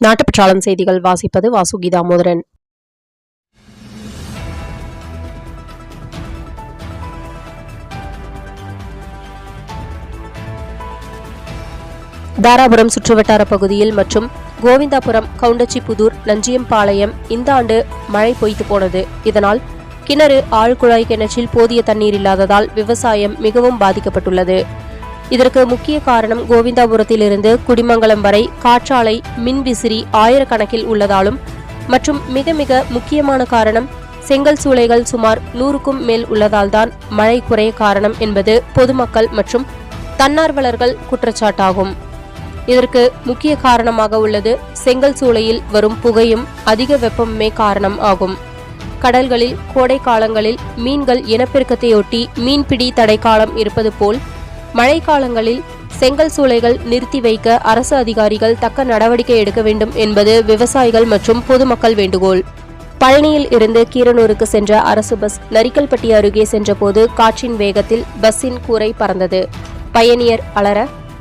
நாட்டுப்பற்றாளன் செய்திகள் வாசிப்பது வாசுகி தாமோதரன் தாராபுரம் சுற்றுவட்டார பகுதியில் மற்றும் கோவிந்தாபுரம் கவுண்டச்சிபுதூர் நஞ்சியம்பாளையம் இந்த ஆண்டு மழை பொய்த்து போனது. இதனால் கிணறு ஆழ்குழாய் கிணற்றில் போதிய தண்ணீர் இல்லாததால் விவசாயம் மிகவும் பாதிக்கப்பட்டுள்ளது. இதற்கு முக்கிய காரணம் கோவிந்தாபுரத்திலிருந்து குடிமங்கலம் வரை காற்றாலை மின்விசிறி ஆயிரக்கணக்கில் உள்ளதாலும் மற்றும் மிக மிக முக்கியமான காரணம் செங்கல் சூளைகள் சுமார் நூறுக்கும் மேல் உள்ளதால்தான் மழை குறைய காரணம் என்பது பொதுமக்கள் மற்றும் தன்னார்வலர்கள் குற்றச்சாட்டாகும். இதற்கு முக்கிய காரணமாக உள்ளது செங்கல் சூளையில் வரும் புகையும் அதிக வெப்பமுமே காரணம் ஆகும். கடல்களில் கோடை காலங்களில் மீன்கள் இனப்பெருக்கத்தையொட்டி மீன்பிடி தடைக்காலம் இருப்பது போல் மழைக்காலங்களில் செங்கல் சூளைகள் நிறுத்தி வைக்க அரசு அதிகாரிகள் தக்க நடவடிக்கை எடுக்க வேண்டும் என்பது விவசாயிகள் மற்றும் பொதுமக்கள் வேண்டுகோள். பழனியில் இருந்து கீரனூருக்கு சென்ற அரசு பஸ் நரிக்கல்பட்டி அருகே சென்றபோது காற்றின் வேகத்தில் பஸ்ஸின் கூரை பறந்தது. பயணியர் அலர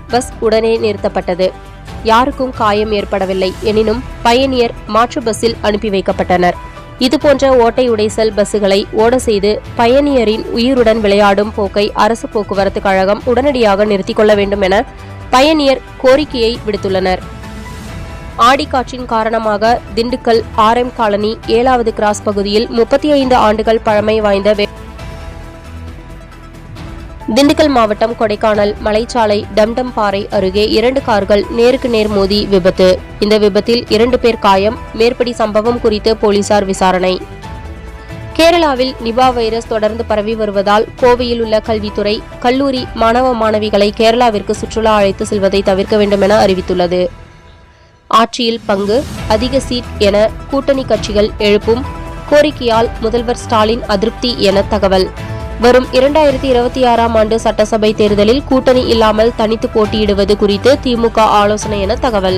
பஸ் உடனே நிறுத்தப்பட்டது. யாருக்கும் காயம் ஏற்படவில்லை. எனினும் பயணியர் மாற்று பஸ்ஸில் அனுப்பி வைக்கப்பட்டனர். இதுபோன்ற ஓட்டை உடைசல் பஸ்ஸுகளை ஓட செய்து பயணியரின் உயிருடன் விளையாடும் போக்கை அரசு போக்குவரத்து கழகம் உடனடியாக நிறுத்திக் கொள்ள வேண்டும் என பயணியர் கோரிக்கையை விடுத்துள்ளனர். ஆடிக்காற்றின் காரணமாக திண்டுக்கல் ஆர்எம் காலனி ஏழாவது கிராஸ் பகுதியில் முப்பத்தி ஐந்து ஆண்டுகள் பழமை வாய்ந்த திண்டுக்கல் மாவட்டம் கொடைக்கானல் மலைச்சாலை டம்டம் பாறை அருகே இரண்டு கார்கள் நேருக்கு நேர் மோதி விபத்து. இந்த விபத்தில் இரண்டு பேர் காயம். மேற்படி சம்பவம் குறித்து போலீசார் விசாரணை. கேரளாவில் நிபா வைரஸ் தொடர்ந்து பரவி வருவதால் கோவையில் உள்ள கல்வித்துறை கல்லூரி மாணவ மாணவிகளை கேரளாவிற்கு சுற்றுலா அழைத்து செல்வதை தவிர்க்க வேண்டும் என அறிவித்துள்ளது. ஆட்சியில் பங்கு அதிக சீட் என கூட்டணி கட்சிகள் எழுப்பும் கோரிக்கையால் முதல்வர் ஸ்டாலின் அதிருப்தி என தகவல். வரும் இரண்டாயிரத்தி இருபத்தி ஆறாம் ஆண்டு சட்டசபை தேர்தலில் கூட்டணி இல்லாமல் தனித்து போட்டியிடுவது குறித்து திமுக ஆலோசனை என தகவல்.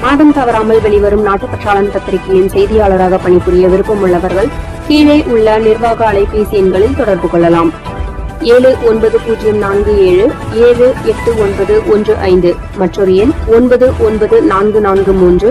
மாதம் தவறாமல் வெளிவரும் நாட்டுப்பற்றாளன் பத்திரிகையின் செய்தியாளராக பணிபுரிய விருப்பம் உள்ளவர்கள் கீழே உள்ள நிர்வாக அலைபேசி எண்களில் தொடர்பு கொள்ளலாம். ஏழு ஒன்பது பூஜ்ஜியம் நான்கு ஏழு ஏழு எட்டு ஒன்பது ஒன்று ஐந்து மற்றொரு எண் ஒன்பது ஒன்பது நான்கு நான்கு மூன்று